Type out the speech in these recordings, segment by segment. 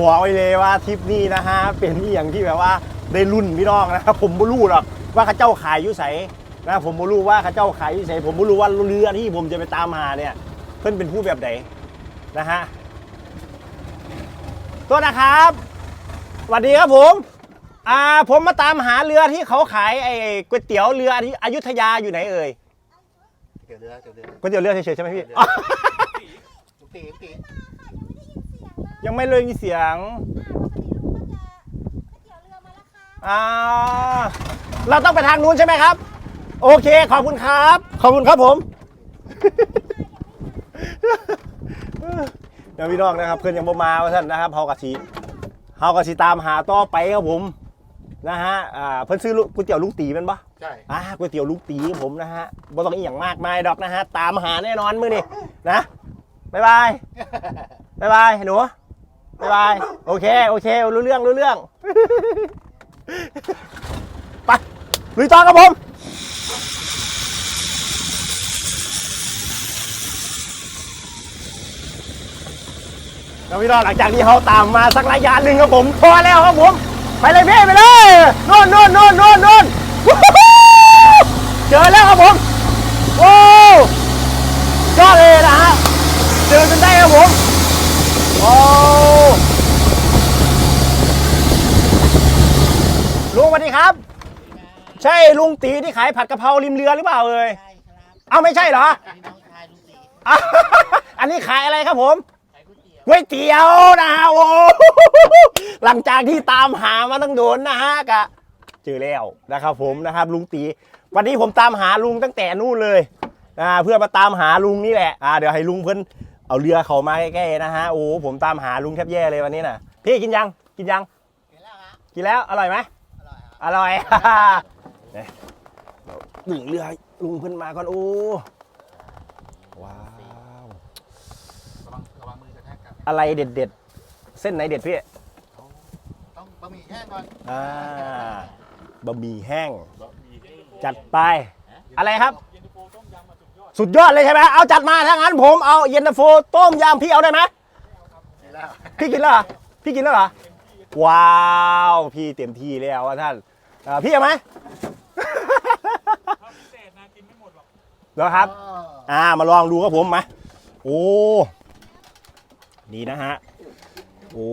บอกไว้เลยว่าทริปนี้นะฮะเป็นที่อย่างที่แบบว่าได้รุ่นพี่น้องนะครับผมไม่รู้หรอกว่าเข้าเจ้าขายอยุใสนะผมไม่รู้ว่าเข้าเจ้าขายอยุใสผมไม่รู้ว่าเรือที่ผมจะไปตามหาเนี่ยเพื่อนเป็นผู้แบบไหนนะฮะตัวนะครับสวัสดีครับผมอ่าผมมาตามหาเรือที่เขาขายไอ้ก๋วยเตี๋ยวเรือที่อยุธยาอยู่ไหนเอ่ยเดี๋ยวเรือเดี๋ยวเรือก๋วยเตี๋ยวเรือเฉยๆใช่ไหมพี่ลูกตีลูกตี ยังไม่เลยมีเสียงอ่าเราต้องไปทางนู้นใช่ไหมครับ โอเค ขอบคุณครับ ขอบคุณครับผม เดี๋ยวพี่น้องนะครับเพื่อนยังบ่มาว่าท่านนะครับเฮากะสีเฮากะสีตามหาต่อไปครับผมนะฮะอ่าเพิ่นซื้อลูกก๋วยเตี๋ยวลุงตีแมันปะใช่ อ่าก๋วยเตี๋ยวลุงตีครับผมนะฮะบ่ต้องอีหยังมากมายดอกนะฮะตามหาแน่นอนมื้อนี้นะบ๊ายบายบ๊ายบายหนู บ๊ายบาย โอเค โอเค รู้เรื่อง รู้เรื่อง ไป ลุยต่อครับผมแล้วพี่น้องหลังจากที่เขาตามมาสักระยะหนึ่งครับผม พอแล้วครับผม ไปเลยพี่ ไปเลยโน่นโน่นโน่นโน่นโน่นวู้ฮู้เจอแล้วครับผม โอ้ยอดเลยนะฮะเจอจนได้ครับผม โอ้ลุง สวัสดีครับ ใช่ลุงตีที่ขายผัดกะเพราริมเรือหรือเปล่าเอ่ยใช่ครับเอ้าไม่ใช่เหรอนี่น้องชายลูกตีอะอันนี้ขายอะไรครับผมขายก๋วยเตี๋ยวก๋วยเตี๋ยวนะฮะโอ้หลังจากที่ตามหามาตั้งโดนนะฮะกะเจอแล้วนะครับ ผมนะครับ ลุงตี วันนี้ผมตามหาลุงตั้งแต่นู่นเลยอ่าเพื่อมาตามหาลุงนี่แหละอ่าเดี๋ยวให้ลุงเพิ่นเอาเรือเขามาใกล้ๆนะฮะโอ้ผมตามหาลุงแทบแย่เลยวันนี้น่ะพี่กินยังกินยังเห็นแล้วฮะกินแล้วอร่อยไหม อร่อยฮะอร่อย เนี่ยหนึ่งเรือลุงเพิ่นมาก่อนโอ้ว้าวระวังระวังมือกระแทกกันอะไรเด็ดๆ เส้นไหนเด็ดพี่ต้องบะหมี่แห้งก่อนอ่าบะหมี่แห้งบะหมี่แห้งจัดไป อะไรครับ สุดยอดเลยใช่ไหมเอาจัดมาถ้างั้นผมเอาเย็นตาโฟต้มยำพี่เอาได้ไหมเห็นแล้วพี่กินแล้วเหรอพี่กินแล้วเหรอ ว้าวพี่เต็มที่แล้วว่าท่านอ่าพี่เอาไหมเหรอครับ อ่ามาลองดูครับผมมาโอ้นี่นะฮะโอ้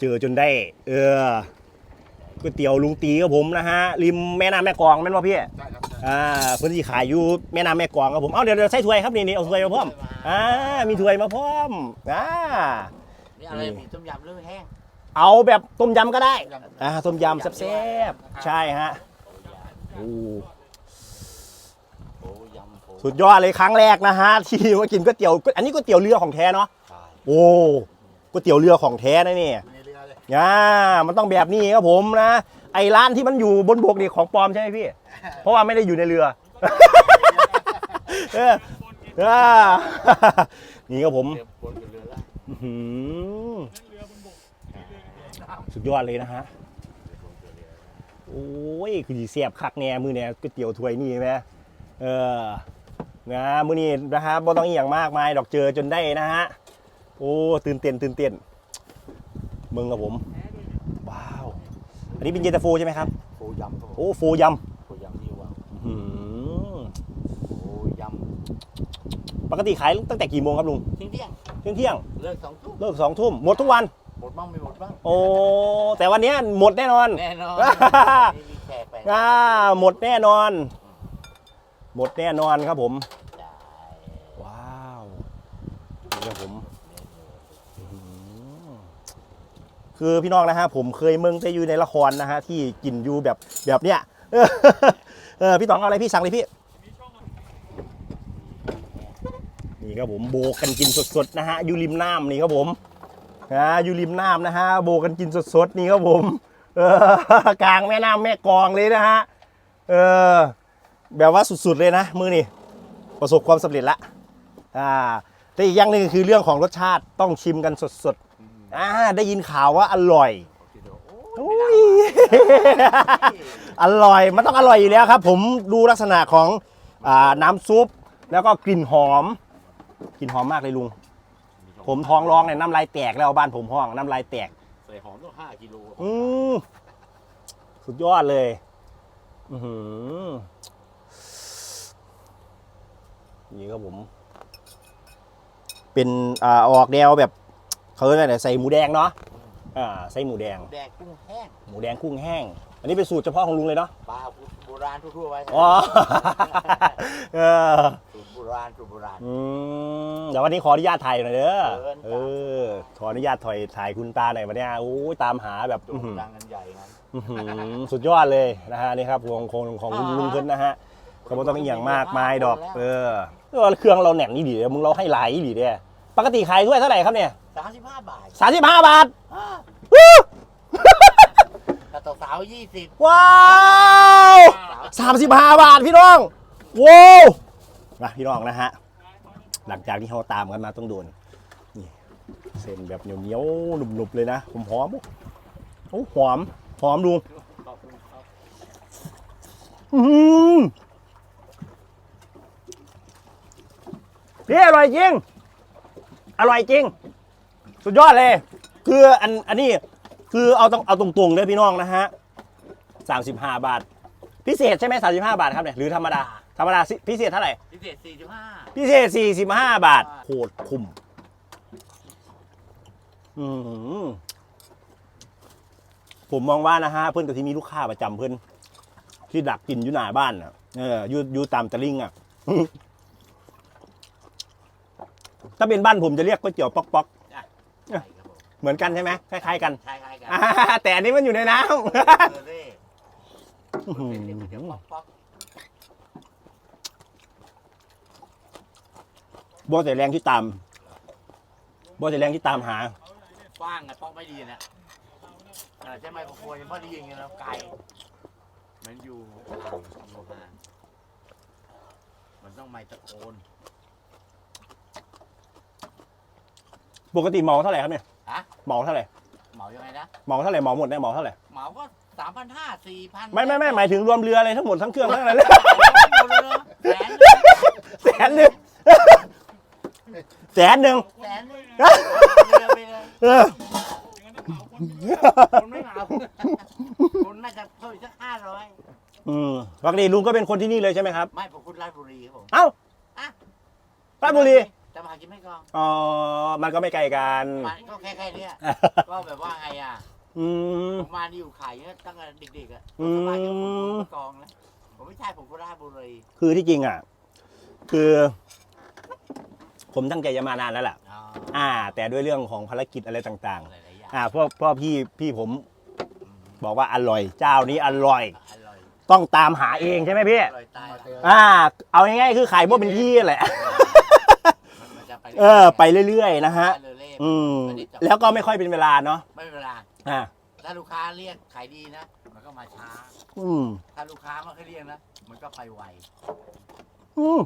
เจอจนได้ เออก๋วยเตี๋ยวลุงตีครับผมนะฮะริมแม่น้ำแม่กลองแม่นว่าพี่ใช่ครับอ่าพื้นที่ขายอยู่แม่น้ำแม่กลองครับผมเอาเดี๋ยวเดี๋ยวใส่ถ้วยครับนี่นี่เอาถ้วยมาพร้อมอ่ามีถ้วยมาพร้อมอ่า นี่อะไรมีต้มยำหรือแห้ง เอาแบบต้มยำก็ได้ต้มยำอ่าต้มยำแซ่บๆใช่ฮะโอ้โอ้ยำโอ้สุดยอดเลยครั้งแรกนะฮะที่มากินก๋วยเตี๋ยวอันนี้ก๋วยเตี๋ยวเรือของแท้เนาะใช่โอ้ก๋วยเตี๋ยวเรือของแท้นะเนี่ยในเรือเลยอ่ามันต้องแบบนี้ครับผมนะ ไอ้ร้านที่มันอยู่บนบกนี่ของปลอมใช่ไหมพี่ เพราะว่าไม่ได้อยู่ในเรือเอออ่านี่ครับผม เรือบนกับเรือล่าง อื้อหือ สุดยอดเลยนะฮะ โอ้ยคือเสียบคักแน่มือเนี่ยก๋วยเตี๋ยวถ้วยนี่ไหมเออนะมือนี้นะฮะบ่ต้องอหย่างมากมายดอกเจอจนได้นะฮะ โอ้ตื่นเต้นตื่นเต้นมึงกับผม ว้าว อันนี้เป็นเย็นตาโฟใช่ไหมครับโอ้ยำครับผมโอ้โฟยโอ้ยำที่ว่าำอื้อหือโอ้ยปกติขายตั้งแต่กี่โมงครับลุงำเที่ยงเที่ยงเที่ยงเที่ยงเลิกสองทุ่มเลิกสองทุ่มหมดทุกวัน หมดบ้างไม่หมดบ้างโอ้แต่วันเนี้ยหมดแน่นอน แน่นอนนี่มีแขกไปอ่าหมดแน่นอน หมดแน่นอนครับผมได้ว้าวนี่ครับผมอื้อหือคือพี่น้องนะฮะผมเคยเมืองแต่อยู่ในละครนะฮะที่กินอยู่แบบแบบเนี้ยเออเออพี่ต๋องเอาอะไรพี่สั่งเลยพี่ นี่ครับผมโบกกันกินสดๆนะฮะอยู่ริมน้ำนี่ครับผม นะอยู่ริมน้ำนะฮะโบกกันกินสดๆนี่ครับผมเออกลางแม่น้ำแม่กลองเลยนะฮะเออแบบว่าสุดๆเลยนะมือนี่ประสบความสำเร็จละอ่าแต่อีกอย่างหนึ่งคือเรื่องของรสชาติต้องชิมกันสดๆอ่าได้ยินข่าวว่าอร่อยโอ้อุ้ยอร่อยมันต้องอร่อยอยู่แล้วครับ ผมดูลักษณะของอาน้ำซุป แล้วก็กลิ่นหอม กลิ่นหอมมากเลยลุง ผมท้องร้องเนี่ยน้ำลายแตกแล้วบ้านผมห้องน้ำลายแตกเลยหอมต้องห้ากิโลอืมสุดยอดเลย อือหือนี่ครับผม เป็นอ่าออกแนวแบบเขาเรียกอะไรใส่หมูแดงเนาะอ่าใส่หมูแดง แดกกุ้งแห้งหมูแดงกุ้งแห้ง อันนี้เป็นสูตรเฉพาะของลุงเลยเนาะปลาโบราณทั่วๆไปอ๋อเออสูต รโบราณสูตรโบราณ อืมเดี๋ยววันนี้ขออนุญาตถ่ายหน่อยเด้อเชิญเออขออนุญาตถ่ายถ่ายคุณตาหน่อยวันเนี้ยโอ้ยตามหาแบบโด่อื้องหือดังกันใหญ่งั้น อื้อหือสุดยอดเลยนะฮะนี่ครับของของของคุณลุงขึ้นนะฮะก็บ่ต้องอหย่างมากมายดอก เออเออเครื่องเราแหน่งนี่ดีเดี๋ยวมึงเราให้หลายดีเด้ปกติขายด้วยเท่าไหร่ครับเนี่ยสามสิบห้าบาทสามสิบห้าบาทอ่าวู้กระต่อสาวยี่สิบว้าว สามสิบห้าบาทพี่น้องว้าว นะพี่น้องนะฮะ หลังจากที่เขาตามกันมาต้องโดน นี่เส้นแบบเหนียวๆหนุบๆเลยนะผมหอมโอ้หอม หอมดูอบคุณครับอื้อหือพี่อร่อยจริง อร่อยจริง สุดยอดเลย คืออันอันนี้คือเอาตรงเอาตรงๆเลยพี่น้องนะฮะสามสิบห้าบาท พิเศษใช่ไหมสามสิบห้าบาทครับเนี่ยหรือธรรมดา ธรรมดาสิพิเศษเท่าไหร่ พิเศษสี่สิบห้าพิเศษสี่สิบห้าบาทโคตรคุ้มอืมผมมองว่านะฮะเพื่อนกับที่มีลูกค้าประจำเพื่อนที่ดักกินอยู่หน้าบ้านอะเอออยู่อยู่ตามตะลิงอะ ถ้าเป็นบ้านผมจะเรียกก๋วยเตี๋ยวป๊อกป๊อกใช่ครับผมเหมือนกันใช่ไหมคล้ายๆกันใช่ๆกันอ่าแต่อันนี้มันอยู่ในน้เออเร่ำเป็นเดี๋ยวป๊อกป๊อก บอสแต่แรงที่ตามบอสแต่แรงที่ตามหากว้างอะป๊อกไม่ดีนะเออใช่ไหมโครโฟนยังพอดีอย่างเงี้ยแล้วไกลมันอยู่ห่างอยู่ห่างมันต้องไมค์ตะโกนปกติเหมาเท่าไหร่ครับเนี่ยฮะเหมาเท่าไหร่เหมายังไงนะเหมาเท่าไหร่เหมาหมดเนี่ยเหมาเท่าไหร่เหมาก็สามพันห้าสี่พันไม่ไม่ไม่หมายถึงรวมเรืออะไรทั้งหมดทั้งเครื่องทั้งอะไรเลยแสนหนึ่งแสนหนึ่ง แสนหนึ่งแสนหนึ่งเรือไปเลยเออคุณไม่เอาคุณน่าจะเพิ่มอีกสักห้าร้อยอืมปกติลุงก็เป็นคนที่นี่เลยใช่ไหมครับ ไม่ผมคุณราชบุรีครับผมเอ้าอะราชบุรีจะมาหากินไม่กองอ๋อมันก็ไม่ไกลกันมันก็แค่แค่เนี้ยก็แบบว่าไงอะอืมผมมานี่อยู่ขายเนี่ยตั้งแต่เด็กๆอะอืมสบายกับผมผมไม่กองแล้วผมไม่ใช่ผมคุณราชบุรีคือที่จริงอะ คือ ผมตั้งใจจะมานานแล้วล่ะอ๋ออ่า แต่ด้วยเรื่องของภารกิจอะไรต่างหลายๆอย่างๆ อ่าพ่อพ่อพี่พี่ผมบอกว่าอร่อย เจ้านี้อร่อยอร่อยต้องตามหาเองใช่ไหมพี่อร่อยตายแล้วอ่า เอาง่ายๆคือขายบ่เป็นที่แหละมันมันจะไปเออ ไปเรื่อยๆนะฮะไปเรื่อยๆอืม แล้วก็ไม่ค่อยเป็นเวลาเนาะไม่เป็นเวลาอ่าถ้าลูกค้าเรียกขายดีนะมันก็มาช้า อืมถ้าลูกค้าไม่เคอยเรียกนะมันก็ไปไวอืม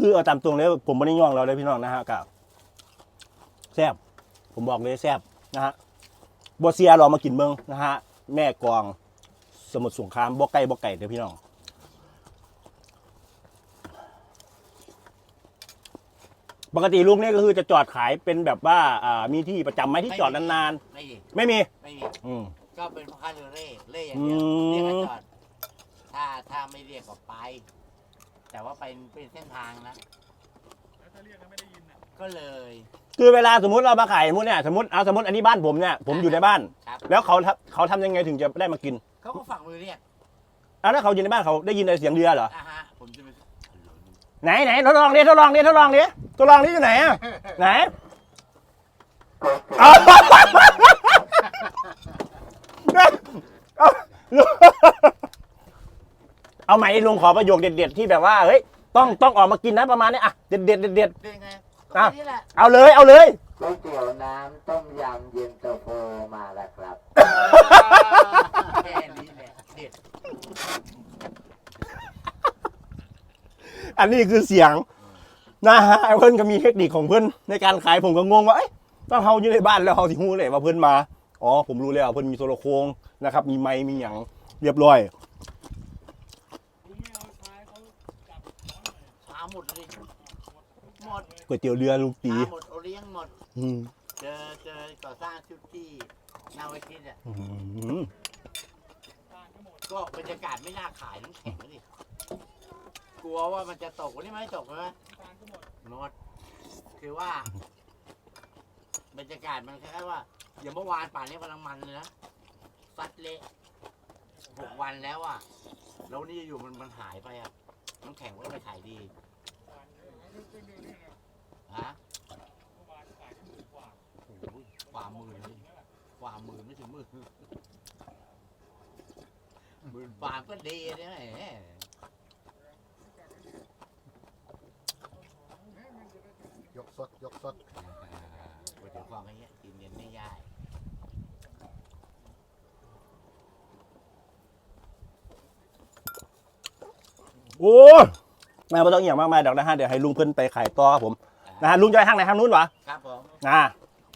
คือเอาตามตรงเลยผมไม่ได้ย่องเราเลยพี่น้องนะฮะกับแซบผมบอกเลยแซบนะฮะบอเซียเรามากินเมืองนะฮะแม่กลองสมุทรสงครามบ่ไก่บ่ไก่เด้อพี่น้องปกติลุงเนี่ยก็คือจะจอดขายเป็นแบบว่าอ่ามีที่ประจำไหมที่จอดนานไม่มีๆ ไม่มี ไม่มีอืม ก็เป็นพ่อค้าเรือเร่เร่อย่างเดียวอืม เรียกก็จอดถ้าถ้าไม่เรียกก็ไป แต่ว่าเป็นเป็นเส้นทางนะก็เลย คือเวลาสมมติเรามาขายสมมติเนี่ยสมมติเอาสมมติอันนี้บ้านผมเนี่ยผมอยู่ในบ้าน ครับ แล้วเขาทำเขาทำยังไงถึงจะได้มากินเขาก็ฝักมือเรียกอ้าวแล้วเขาอยู่ในบ้านเขาได้ยินแต่เสียงเรือเหรออะฮะ ผมจะไปไหนไหนทดลองดิทดลองดิทดลองดิทดลองดิอยู่ไหนอะไหนเอาเอา เอาไหมลุงขอประโยคเด็ด ๆ ที่แบบว่าเฮ้ยต้องต้องออกมากินนะประมาณนี้อะเด็ดเด็ดเด็ดเด็ดเป็นไงอะก็นี่แหละเอาเลยเอาเลยก๋วยเตี๋ยวน้ำต้มยำเย็นตาโฟมาแล้วครับแค่นี้แหละเด็ดอันนี้คือเสียงนะฮะเพื่อนก็มีเทคนิคของเพื่อนในการขายผมก็งงว่าเอ้ยต้องเฮาอยู่ในบ้านแล้วเฮาสิฮู้เลยว่าเพื่อนมาอ๋อผมรู้แล้วเพื่อนมีโซโลโคงนะครับมีไม้มีอย่างเรียบร้อย ชา หมดเลยหมดก๋วยเตี๋ยวเรือลุงตีชาหมดโอเลี้ยงหมด อืมเจอเจอก่อสร้างชุดที่นาวิคิดอะอื้อหือก็บรรยากาศไม่น่าขายน้ำแข็งดิกลัวว่ามันจะตกวันนี้ไม่ตกใช่ไหมโนดคือว่า บรรยากาศมันคล้ายๆว่าอย่างเมื่อวานป่านนี้กำลังมันเลยนะซัดเละหกวันแล้วอะแล้วนี่อยู่มันมันหายไปอะน้ำแข็งก็ไม่ขายดี ฮะโอ้โหกว่าหมื่นเลยกว่าหมื่นไม่ถึงหมื่นหมื่นบาทก็ดีนะแหมยกสดยกสดก๋วยเตี๋ยวความอย่างเงี้ยกินเย็นไม่ยากโอ้ ยแม่ไม่ต้องอหย่างมากมายดอกนะฮะเดี๋ยวให้ลุงเพิ่นไปขายต่อครับผมนะฮะลุงจะไปทางไหนทางนู้นวะครับผมนะ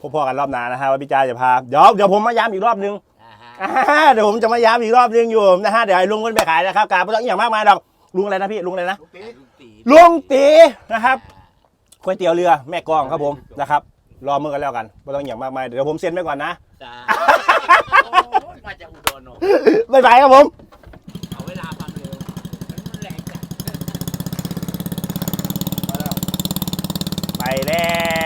พบๆกันรอบหน้านะฮะว่าพี่จาจะพาเดี๋ยวเดี๋ยวผมมาย้ำอีกรอบนึงอ่าฮะอ่าเดี๋ยวผมจะมาย้ำอีกรอบนึงอยู่นะฮะเดี๋ยวให้ลุงเพิ่นไปขายนะครับการไม่ต้องอหย่างมากมายดอกลุงอะไรนะพี่ลุงอะไรนะลูกตีลุงตีลุงตีนะครับก๋วยเตี๋ยวเรือแม่กลองครับผมนะครับ รอมือกันแล้วกันไม่ต้องอหย่างมากมายเดี๋ยวผมเซ็นไว้ก่อนนะจ้าโอ้ยมาจากอุดรเนอะบ๊ายบายครับผม 系咧